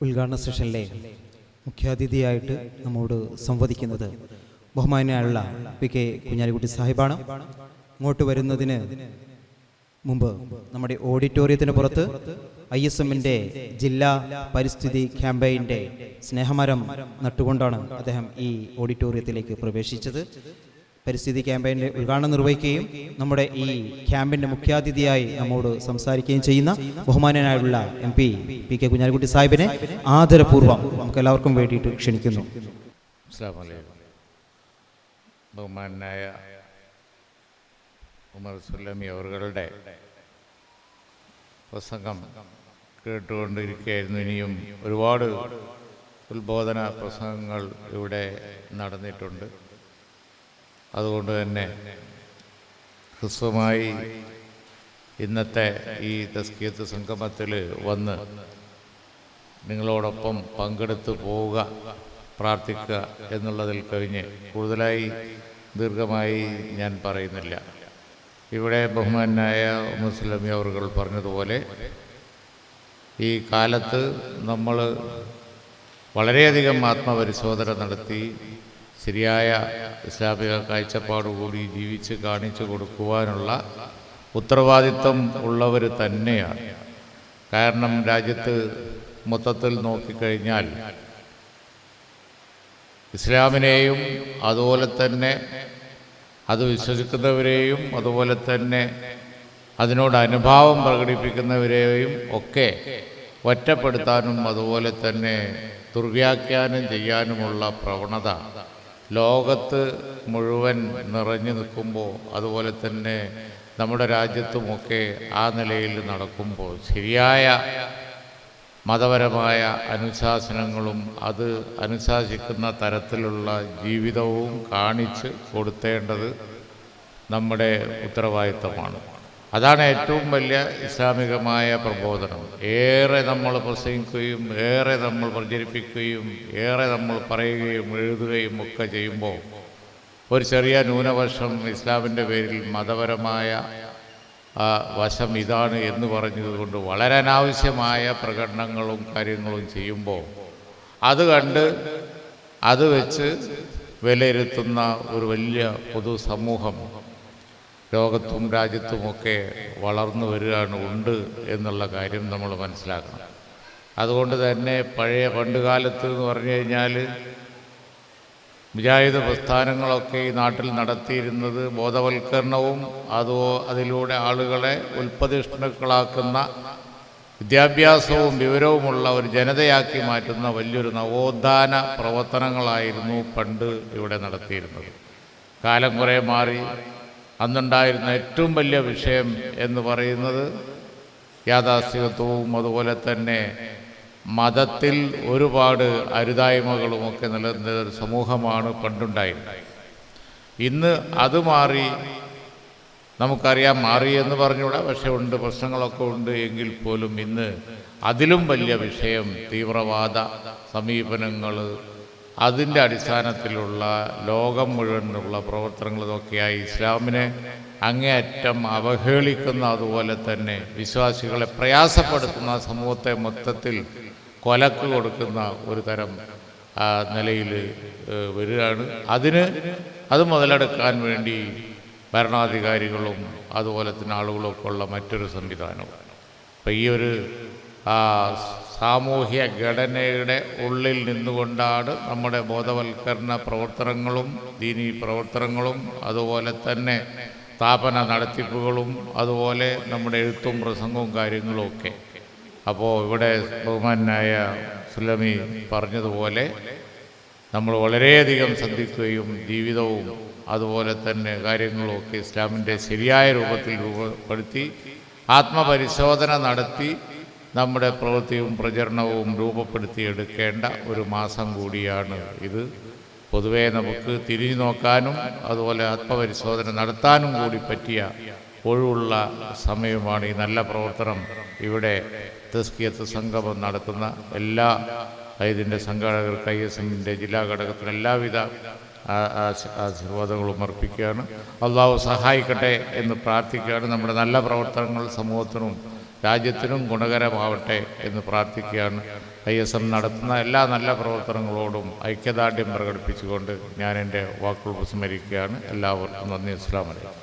ഉദ്ഘാടന സെഷനിലെ മുഖ്യാതിഥിയായിട്ട് നമ്മോട് സംവദിക്കുന്നത് ബഹുമാനായുള്ള പി കെ കുഞ്ഞാലിക്കുട്ടി സാഹിബാണ്. ഇങ്ങോട്ട് വരുന്നതിന് മുമ്പ് നമ്മുടെ ഓഡിറ്റോറിയത്തിന് പുറത്ത് ഐ എസ് എമ്മിന്റെ ജില്ലാ പരിസ്ഥിതി ക്യാമ്പയിന്റെ സ്നേഹമരം നട്ടുകൊണ്ടാണ് അദ്ദേഹം ഈ ഓഡിറ്റോറിയത്തിലേക്ക് പ്രവേശിച്ചത്. പരിസ്ഥിതി ക്യാമ്പയിന്റെ ഉദ്ഘാടനം നിർവഹിക്കുകയും നമ്മുടെ ഈ ക്യാമ്പിന്റെ മുഖ്യാതിഥിയായി നമ്മോട് സംസാരിക്കുകയും ചെയ്യുന്ന ബഹുമാനനായുള്ള M P P K Kunhalikutty സാഹിബിനെ ആദരപൂർവം നമുക്ക് എല്ലാവർക്കും വേണ്ടിയിട്ട് ക്ഷണിക്കുന്നു. ബഹുമാനായ ഉമർ സുല്ലമി അവരുടെ പ്രസംഗം കേട്ടുകൊണ്ടിരിക്കുകയായിരുന്നു. ഇനിയും ഒരുപാട് ഉത്ബോധന പ്രസംഗങ്ങൾ ഇവിടെ നടന്നിട്ടുണ്ട്. അതുകൊണ്ട് തന്നെ ഹ്രസ്വമായി ഇന്നത്തെ ഈ തസ്കിയത്ത് സംഗമത്തിൽ വന്ന് നിങ്ങളോടൊപ്പം പങ്കെടുത്തു പോവുക പ്രാർത്ഥിക്കുക എന്നുള്ളതിൽ കഴിഞ്ഞ് കൂടുതലായി ദീർഘമായി ഞാൻ പറയുന്നില്ല. ഇവിടെ ബഹുമാനായ മുസ്ലിമി അവറുകൾ പറഞ്ഞതുപോലെ ഈ കാലത്ത് നമ്മൾ വളരെയധികം ആത്മപരിശോധന നടത്തി ശരിയായ ഇസ്ലാമിക കാഴ്ചപ്പാടുകൂടി ജീവിച്ച് കാണിച്ചു കൊടുക്കുവാനുള്ള ഉത്തരവാദിത്വം ഉള്ളവർ തന്നെയാണ്. കാരണം രാജ്യത്ത് മൊത്തത്തിൽ നോക്കിക്കഴിഞ്ഞാൽ ഇസ്ലാമിനെയും അതുപോലെ തന്നെ അത് വിശ്വസിക്കുന്നവരെയും അതുപോലെ തന്നെ അതിനോട് അനുഭാവം പ്രകടിപ്പിക്കുന്നവരെയും ഒക്കെ ഒറ്റപ്പെടുത്താനും അതുപോലെ തന്നെ ദുർവ്യാഖ്യാനം ചെയ്യാനുമുള്ള പ്രവണത ലോകത്ത് മുഴുവൻ നിറഞ്ഞു നിൽക്കുമ്പോൾ അതുപോലെ തന്നെ നമ്മുടെ രാജ്യത്തുമൊക്കെ ആ നിലയിൽ നടക്കുമ്പോൾ ശരിയായ മതപരമായ അനുശാസനങ്ങളും അത് അനുശാസിക്കുന്ന തരത്തിലുള്ള ജീവിതവും കാണിച്ച് കൊടുത്തേണ്ടത് നമ്മുടെ ഉത്തരവാദിത്തമാണ്. അതാണ് ഏറ്റവും വലിയ ഇസ്ലാമികമായ പ്രബോധനം. ഏറെ നമ്മൾ പ്രസംഗിക്കുകയും ഏറെ നമ്മൾ പ്രചരിപ്പിക്കുകയും ഏറെ നമ്മൾ പറയുകയും എഴുതുകയും ഒക്കെ ചെയ്യുമ്പോൾ ഒരു ചെറിയ ന്യൂനപക്ഷം ഇസ്ലാമിന്റെ പേരിൽ മതപരമായ വശം ഇതാണ് എന്ന് പറഞ്ഞതുകൊണ്ട് വളരെ അനാവശ്യമായ പ്രകടനങ്ങളും കാര്യങ്ങളും ചെയ്യുമ്പോൾ അത് കണ്ട് അത് വെച്ച് വിലയിരുത്തുന്ന ഒരു വലിയ പൊതുസമൂഹം ലോകത്തും രാജ്യത്തുമൊക്കെ വളർന്നു വരികയാണ് ഉണ്ട് എന്നുള്ള കാര്യം നമ്മൾ മനസ്സിലാക്കണം. അതുകൊണ്ട് തന്നെ പഴയ പണ്ടുകാലത്ത് എന്ന് പറഞ്ഞു കഴിഞ്ഞാൽ മുജാഹിദ് പ്രസ്ഥാനങ്ങളൊക്കെ ഈ നാട്ടിൽ നടത്തിയിരുന്നത് ബോധവൽക്കരണവും അതോ അതിലൂടെ ആളുകളെ ഉൽപ്പതിഷ്ണുക്കളാക്കുന്ന വിദ്യാഭ്യാസവും വിവരവുമുള്ള ഒരു ജനതയാക്കി മാറ്റുന്ന വലിയൊരു നവോത്ഥാന പ്രവർത്തനങ്ങളായിരുന്നു പണ്ട് ഇവിടെ നടത്തിയിരുന്നത്. കാലം കുറേ മാറി അന്നുണ്ടായിരുന്ന ഏറ്റവും വലിയ വിഷയം എന്ന് പറയുന്നത് യാഥാസ്ഥികത്വവും അതുപോലെ തന്നെ മതത്തിൽ ഒരുപാട് അരുതായ്മകളുമൊക്കെ നിലനിന്ന ഒരു സമൂഹമാണ് പണ്ടുണ്ടായിരുന്നത്. ഇന്ന് അത് മാറി നമുക്കറിയാം മാറി എന്ന് പറഞ്ഞുകൂടാ പക്ഷേ ഉണ്ട് പ്രശ്നങ്ങളൊക്കെ ഉണ്ട് എങ്കിൽ പോലും ഇന്ന് അതിലും വലിയ വിഷയം തീവ്രവാദ സമീപനങ്ങൾ അതിന്റെ അടിസ്ഥാനത്തിലുള്ള ലോകം മുഴുവനുള്ള പ്രവർത്തനങ്ങൾ ഇതൊക്കെയായി ഇസ്ലാമിനെ അങ്ങേയറ്റം അവഹേളിക്കുന്ന അതുപോലെ തന്നെ വിശ്വാസികളെ പ്രയാസപ്പെടുത്തുന്ന സമൂഹത്തെ മൊത്തത്തിൽ കൊലക്ക് കൊടുക്കുന്ന ഒരു തരം നിലയിൽ വരികയാണ്. അതിന് അത് മുതലെടുക്കാൻ വേണ്ടി ഭരണാധികാരികളും അതുപോലെ തന്നെ ആളുകളൊക്കെ ഉള്ള മറ്റൊരു സംവിധാനവും. അപ്പം ഈ ഒരു സാമൂഹ്യ ഘടനയുടെ ഉള്ളിൽ നിന്നുകൊണ്ടാണ് നമ്മുടെ ബോധവൽക്കരണ പ്രവർത്തനങ്ങളും ദീനി പ്രവർത്തനങ്ങളും അതുപോലെ തന്നെ സ്ഥാപന നടത്തിപ്പുകളും അതുപോലെ നമ്മുടെ എഴുത്തും പ്രസംഗവും കാര്യങ്ങളും ഒക്കെ. അപ്പോൾ ഇവിടെ ബഹുമാനായ സുലമി പറഞ്ഞതുപോലെ നമ്മൾ വളരെയധികം ശ്രദ്ധിക്കുകയും ജീവിതവും അതുപോലെ തന്നെ കാര്യങ്ങളും ഒക്കെ ഇസ്ലാമിന്റെ ശരിയായ രൂപത്തിൽ രൂപപ്പെടുത്തി ആത്മപരിശോധന നടത്തി നമ്മുടെ പ്രവൃത്തിയും പ്രചരണവും രൂപപ്പെടുത്തിയെടുക്കേണ്ട ഒരു മാസം കൂടിയാണ് ഇത്. പൊതുവേ നമുക്ക് തിരിഞ്ഞു നോക്കാനും അതുപോലെ ആത്മപരിശോധന നടത്താനും കൂടി പറ്റിയ ഒഴിവുള്ള സമയമാണ് ഈ നല്ല പ്രവർത്തനം ഇവിടെ തസ്കിയത്ത് സംഗമം നടത്തുന്ന എല്ലാ ഇതിന്റെ സംഘാടകർക്ക് ഐ എസ് എമ്മിന്റെ ജില്ലാ ഘടകത്തിന് എല്ലാവിധ ആശീർവാദങ്ങളും അർപ്പിക്കുകയാണ്. അള്ളാഹു സഹായിക്കട്ടെ എന്ന് പ്രാർത്ഥിക്കുകയാണ്. നമ്മുടെ നല്ല പ്രവർത്തനങ്ങൾ സമൂഹത്തിനും രാജ്യത്തിനും ഗുണകരമാവട്ടെ എന്ന് പ്രാർത്ഥിക്കുകയാണ്. ഐ എസ് എം നടത്തുന്ന എല്ലാ നല്ല പ്രവർത്തനങ്ങളോടും ഐക്യദാർഢ്യം പ്രകടിപ്പിച്ചുകൊണ്ട് ഞാൻ എന്റെ വാക്കുകൾ ഉപസ്മരിക്കുകയാണ് എല്ലാവർക്കും നന്ദി. അസ്ലാം വലൈക്കും